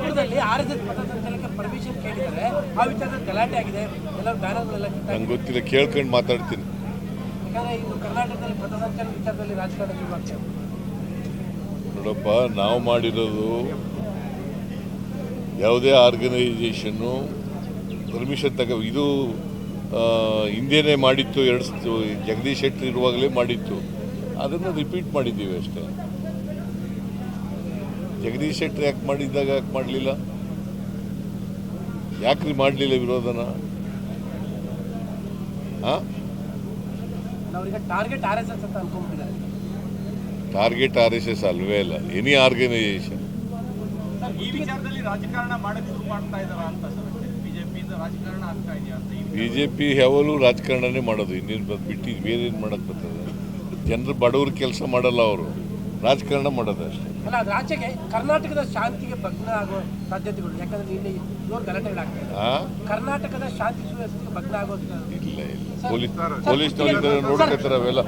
ಕರ್ನಾಟಕದಲ್ಲಿ R S S ಪಥಸಂಚಲನಕ್ಕೆ permission ಕೇಳಿದರೆ ಆ ವಿಚಾರದಲ್ಲಿ ಗಲಾಟೆ ಆಗಿದೆ. ಎಲ್ಲರೂ ಬ್ಯಾನರ್ಗಳೆಲ್ಲ ನಂಗೆ ಗೊತ್ತಿಲ್ಲ ಕೇಳ್ಕೊಂಡು ಮಾತಾಡ್ತೀನಿ. ಯಾಕಂದ್ರೆ ಇನ್ನು ಕರ್ನಾಟಕದಲ್ಲಿ ಪಥಸಂಚಲನ ವಿಚಾರದಲ್ಲಿ ರಾಜಕಾರಣ ಶುರುವಾಗ್ತದೆ ನೋಡಪ್ಪ ನಾವು ಮಾಡಿರೋದು ಯಾವುದೇ ಆರ್ಗನೈಸೇಷನ್ನು ಪರ್ಮಿಷನ್ ತಗ ಇದು ಹಿಂದೇನೆ ಮಾಡಿತ್ತು ಎರಡು ಜಗದೀಶ್ ಶೆಟ್ಟರ್ ಇರುವಾಗಲೇ ಮಾಡಿತ್ತು. ಅದನ್ನು ರಿಪೀಟ್ ಮಾಡಿದ್ದೀವಿ ಅಷ್ಟೇ. ಜಗದೀಶ್ ಶೆಟ್ಟರ್ ಯಾಕೆ ಮಾಡಿದ್ದಾಗ ಯಾಕೆ ಮಾಡಲಿಲ್ಲ? ಯಾಕ್ರಿ ಮಾಡಲಿಲ್ಲ ವಿರೋಧನ? ಟಾರ್ಗೆಟ್ ಆರ್ ಎಸ್ ಎಸ್ ಅಲ್ವೇ ಇಲ್ಲ. ಎನಿ ಆರ್ಗನೈಸೇಷನ್ ಈ ವಿಚಾರದಲ್ಲಿ ರಾಜಕಾರಣ ಮಾಡೋದು ಶುರು ಮಾಡ್ತಾ ಇದಾರ ಅಂತ ಸರ್ ಬಿಜೆಪಿಯಿಂದ ರಾಜಕಾರಣ ಆಗ್ತಾ ಇದೆಯಾ ಅಂತ ಈ ಬಿ ಜೆ ಪಿ ಯಾವಾಗಲೂ ರಾಜಕಾರಣನೇ ಮಾಡೋದು. ಇನ್ನೇನು ಬಂದು ಬಿಟ್ಟು ಬೇರೆ ಏನು ಮಾಡಕ್ಕೆ ಬರ್ತದೆ? ಜನರು ಬಡವ್ರ ಕೆಲಸ ಮಾಡಲ್ಲ ಅವರು. ರಾಜಕಾರಣ ಮಾಡೋದು ಅಷ್ಟೇ. ಅಲ್ಲ ರಾಜ್ಯಕ್ಕೆ ಆಚೆಗೆ ಕರ್ನಾಟಕದ ಶಾಂತಿಗೆ ಭಗ್ನ ಆಗುವ ಸಾಧ್ಯತೆಗಳು ಯಾಕಂದ್ರೆ ಇಲ್ಲಿ ಜೋರು ಗಲಾಟೆಗಳಾಗ್ತಾ? ಕರ್ನಾಟಕದ ಶಾಂತಿ ಸುವ್ಯವಸ್ಥೆಗೆ ಭಗ್ನ ಆಗೋದು ಇಲ್ಲ ಇಲ್ಲ. ಪೊಲೀಸ್ ಪೊಲೀಸ್ನವ್ರು ಇದ್ದಾರೆ ನೋಡ್ಕೊತಾರೆ ಅವೆಲ್ಲ.